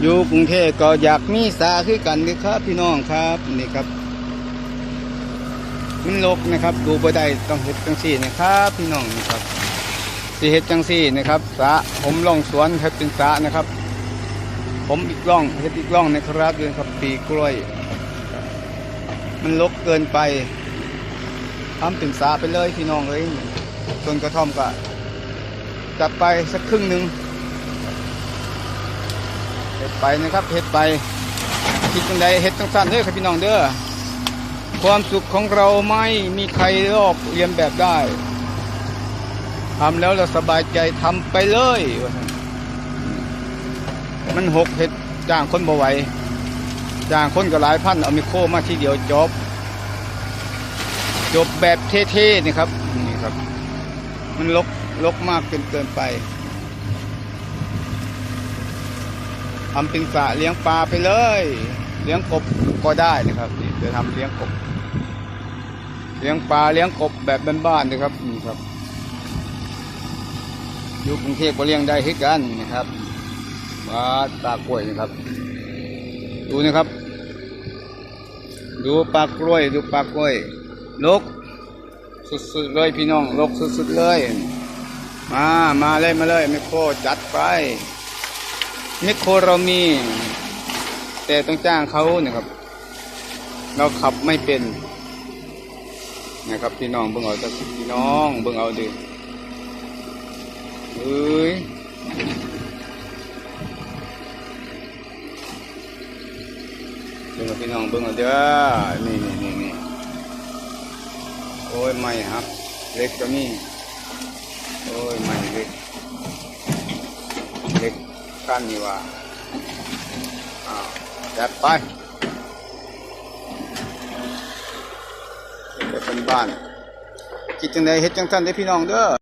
อยู่กรุงเทพก็อยากมีสาคือกันนี่ครับ พี่น้องครับนี่ครับมันลกนะครับ ดูบ่ได้ต้องเฮ็ดจังซี่นะครับ พี่น้องนี่ครับสิเฮ็ดจังซี่นะครับสระผมล่องสวนเฮ็ดเป็นสระนะครับ ผมอีกล่องเฮ็ดอีกล่องนะครับเดือนครับปีกล้วย มันลกเกินไปทำเป็นสระไปเลยพี่น้องเอ้ยต้นกระท่อมก็จัดไปสักครึ่งหนึ่ง เฮ็ดไปนะครับเฮ็ดไปคิดจังใดเฮ็ดจังสั้นเด้อครับพี่น้องเด้อความสุขของเราไม่มีใครลอกเรียนแบบได้ทำแล้วเราสบายใจทำไปเลย มันหกเห็ดจ้างคนบ่ไหวจ้างคนก็หลายพันเอามิโคมาทีเดียวจบ จบแบบเท่ๆนี่ครับนี่ครับ มันลกลกมากเกินเกินไป ทำเป็นสระเลี้ยงปลาไปเลย เลี้ยงกบก็ได้นะครับนี่จะทำเลี้ยงกบ เลี้ยงปลาเลี้ยงกบแบบบ้านๆนะครับนี่ครับอยู่กรุงเทพก็เลี้ยงได้เฮ็ดกันนะครับปลาตากล้วยนะครับ ดูนะครับ ดูปลากล้วย ดูปลากล้วยลกสุดๆเลยพี่น้องลกสุดๆเลย มา มาเลยมาเลยไมโคจัดไป ไมโครเรามี แต่ต้องจ้างเขาเนะครับ เราขับไม่เป็นนะครับพี่น้องเบิ่งเอาจ้ะพี่น้องเบิ่งเอาดิเอ้ยเบิ่งเอาพี่น้องเบิ่งเอาเด้อนี่นี่นี่นี่โอ้ยไม่ครับ เล็กก็มีโอ้ยไม่เล็กเล็ก กันนี่ว่าอ้าวจัดไปเป็นบ้าน คิดจังไดเฮ็ดจังท่านได้พี่น้องเด้อ